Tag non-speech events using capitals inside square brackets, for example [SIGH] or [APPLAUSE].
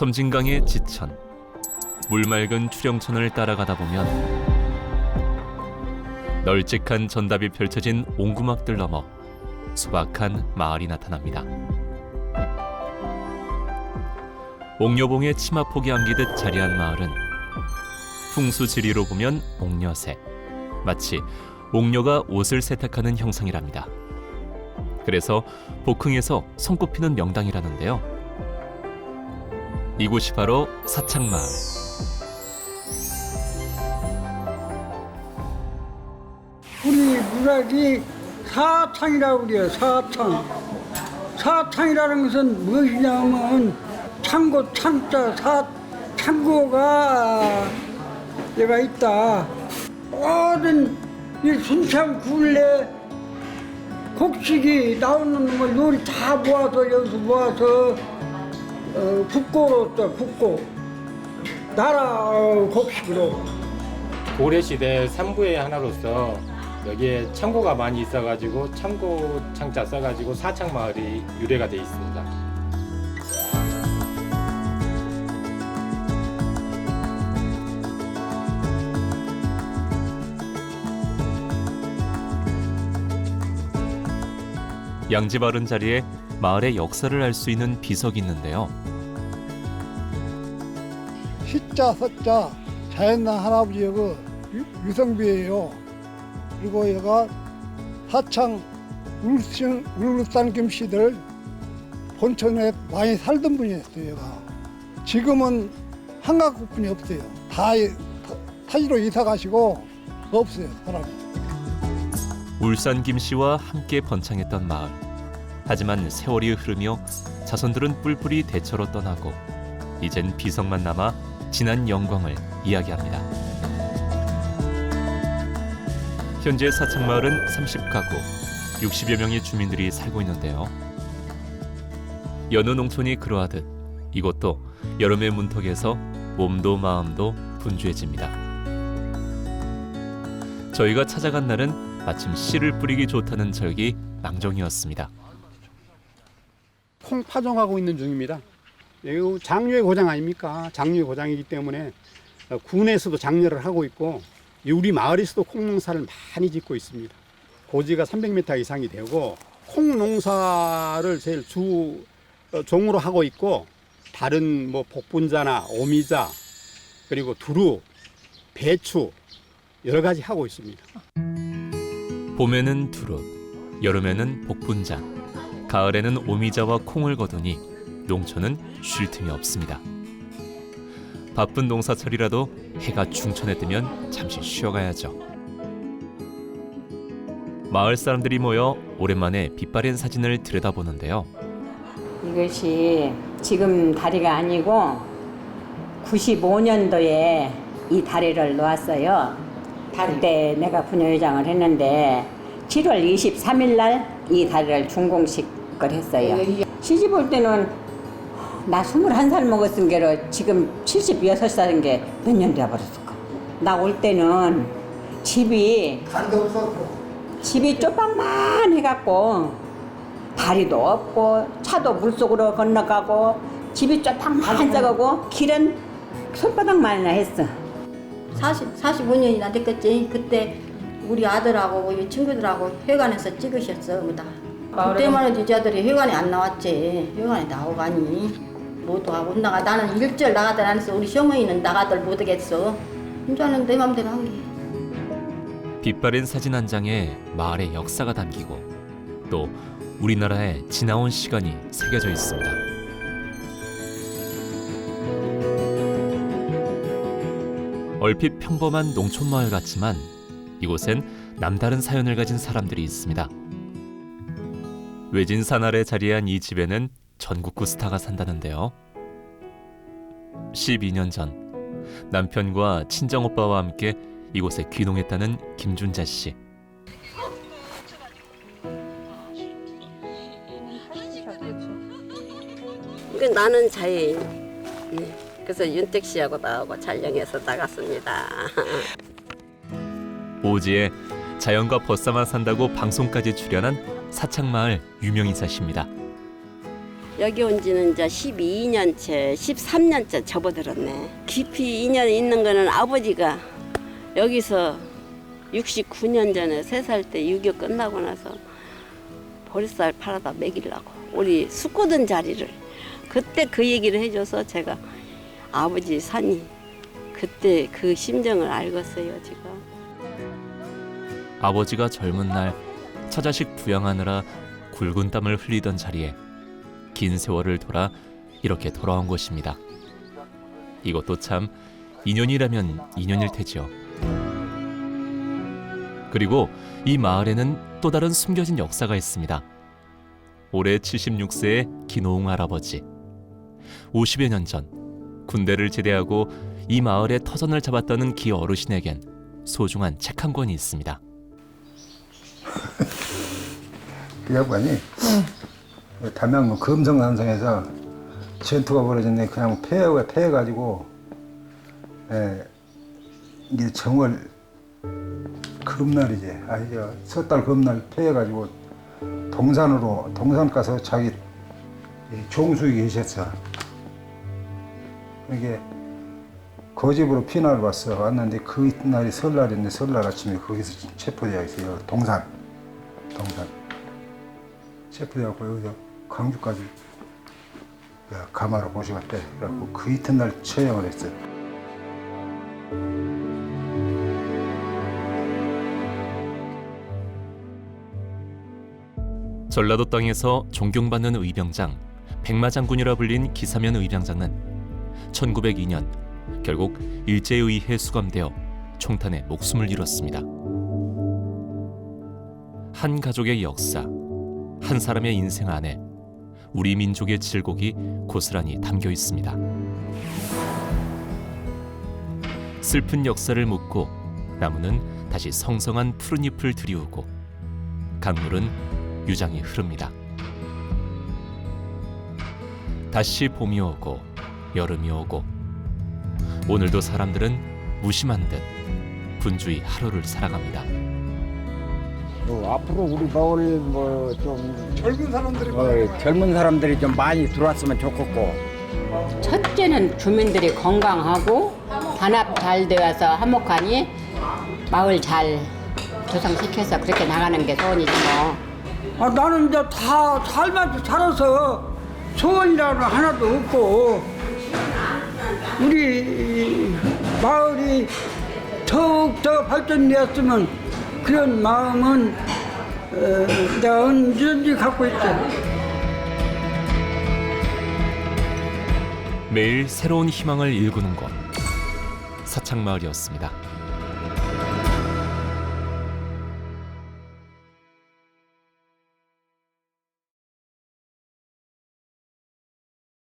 섬진강의 지천, 물맑은 추령천을 따라가다 보면 널찍한 전답이 펼쳐진 옹구막들 넘어 수박한 마을이 나타납니다. 옥녀봉의 치마폭이 안기듯 자리한 마을은 풍수지리로 보면 옥녀새, 마치 옥녀가 옷을 세탁하는 형상이랍니다. 그래서 복흥에서 손꼽히는 명당이라는데요. 이곳이 바로 사창마을. 우리 문학이 사창이라고 그래요. 사창. 사창이라는 것은 무엇이냐면 창고 창자 사 창고가 얘가 있다. 모든 이 순창 굴레 곡식이 나오는 걸 요리 다 모아서 여기서 모아서 어, 국고로 또 국고 나라 어, 곡식으로 고려 시대 삼부의 하나로서 여기에 창고가 많이 있어가지고 창고 창자 써가지고 사창 마을이 유래가 돼 있습니다. 양지 바른 자리에 마을의 역사를 알 수 있는 비석이 있는데요. 시자 서자 자연난 할아버지의 그 유- 유성비예요. 그리고 얘가 사창 울산 울산 김씨들 본천에 많이 살던 분이었어요. 얘가 지금은 한가국 분이 없어요. 다 타지로 이사 가시고 없어요 사람이. 울산 김씨와 함께 번창했던 마을. 하지만 세월이 흐르며 자손들은 뿔뿔이 대처로 떠나고 이젠 비석만 남아 지난 영광을 이야기합니다. 현재 사창마을은 30가구, 60여 명의 주민들이 살고 있는데요. 여느 농촌이 그러하듯 이곳도 여름의 문턱에서 몸도 마음도 분주해집니다. 저희가 찾아간 날은 마침 씨를 뿌리기 좋다는 절기 망정이었습니다. 콩 파종하고 있는 중입니다. 여기 장류의 고장 아닙니까? 장류의 고장이기 때문에 어, 군에서도 장려를 하고 있고 이 우리 마을에서도 콩 농사를 많이 짓고 있습니다. 고지가 300m 이상이 되고 콩 농사를 제일 주 어, 종으로 하고 있고 다른 뭐 복분자나 오미자 그리고 두루, 배추 여러 가지 하고 있습니다. 봄에는 두릅, 여름에는 복분자, 가을에는 오미자와 콩을 거두니 농촌은 쉴 틈이 없습니다. 바쁜 농사철이라도 해가 중천에 뜨면 잠시 쉬어가야죠. 마을 사람들이 모여 오랜만에 빛바랜 사진을 들여다보는데요. 이것이 지금 다리가 아니고 95년도에 이 다리를 놓았어요. 그때 내가 부녀회장을 했는데 7월 23일 날 이 다리를 준공식을 했어요. 시집 올 때는 나 21살 먹었은 게로 지금 76살인 게 몇 년 돼버렸을까. 나 올 때는 집이 집이 쪼박만 해갖고 다리도 없고 차도 물속으로 건너가고 집이 쪼박만 썩고 길은 손바닥만이나 했어. 40, 45년이나 됐겠지. 그때 우리 아들하고 우리 친구들하고 회관에서 찍으셨어, 뭐다. 그때만 해도 여자들이 회관에 안 나왔지. 회관에 나오가니. 모두가 못 나가. 나는 일절 나가들 안 했어. 우리 시어머니는 나가들 못하겠어. 혼자는 내 맘대로 한 게. 빛바랜 사진 한 장에 마을의 역사가 담기고 또 우리나라의 지나온 시간이 새겨져 있습니다. 얼핏 평범한 농촌 마을 같지만 이곳엔 남다른 사연을 가진 사람들이 있습니다. 외진 산 아래 자리한 이 집에는 전국구 스타가 산다는데요. 12년 전 남편과 친정 오빠와 함께 이곳에 귀농했다는 김준자 씨. 그 나는 자인. 예. 그래서 윤택 씨하고 나하고 촬영해서 나갔습니다. [LAUGHS] 오지에 자연과 벗삼아 산다고 방송까지 출연한 사창마을 유명인사십니다. 여기 온 지는 이제 12년째, 13년째 접어들었네. 깊이 인연이 있는 거는 아버지가 여기서 69년 전에 세살때 6.25 끝나고 나서 보리쌀 팔아다 먹이려고 우리 숙고든 자리를 그때 그 얘기를 해줘서 제가 아버지 산이 그때 그 심정을 알겠어요 지금. 아버지가 젊은 날 처자식 부양하느라 굵은 땀을 흘리던 자리에 긴 세월을 돌아 이렇게 돌아온 것입니다. 이것도 참 인연이라면 인연일 테지요. 그리고 이 마을에는 또 다른 숨겨진 역사가 있습니다. 올해 76세의 김호웅 할아버지. 50여 년 전 군대를 제대하고 이 마을에 터전을 잡았다는 기 어르신에겐 소중한 책 한 권이 있습니다. [LAUGHS] 그 양반이 담양군 금성남성에서 전투가 벌어졌네. 그냥 패해 패해가지고 에, 이게 정월 금날이지 아니죠 섣달 금날 패해가지고 동산으로 동산 가서 자기 이 종수에 계셨어. 이게 거집으로 피난을 왔어. 왔는데 그 이튿날이 설날인데 설날 아침에 거기서 체포되어 있어요. 동산. 동산. 체포돼갖고 여기서 광주까지 야, 가마로 모셔갔대. 그래갖고 그 이튿날 처형을 했어요. 전라도 땅에서 존경받는 의병장 백마장군이라 불린 기사면 의병장은 1902년 결국 일제에 의해 수감되어 총탄에 목숨을 잃었습니다. 한 가족의 역사, 한 사람의 인생 안에 우리 민족의 질곡이 고스란히 담겨 있습니다. 슬픈 역사를 묻고 나무는 다시 성성한 푸른 잎을 들이우고 강물은 유장이 흐릅니다. 다시 봄이 오고 여름이 오고 오늘도 사람들은 무심한 듯 분주히 하루를 살아갑니다. 뭐 앞으로 우리 마을에 뭐좀 젊은 사람들이 어, 젊은 사람들이 좀 많이 들어왔으면 좋겠고 첫째는 주민들이 건강하고 단합 잘 되어서 화목하니 마을 잘 조성시켜서 그렇게 나가는 게 소원이지 뭐. 아, 나는 이제 다 살면서 살아서 소원이라는 하나도 없고 우리 마을이 더욱더 발전되었으면 그런 마음은 어, 내가 언제든지 갖고 있죠. 매일 새로운 희망을 일구는 곳 사창마을이었습니다.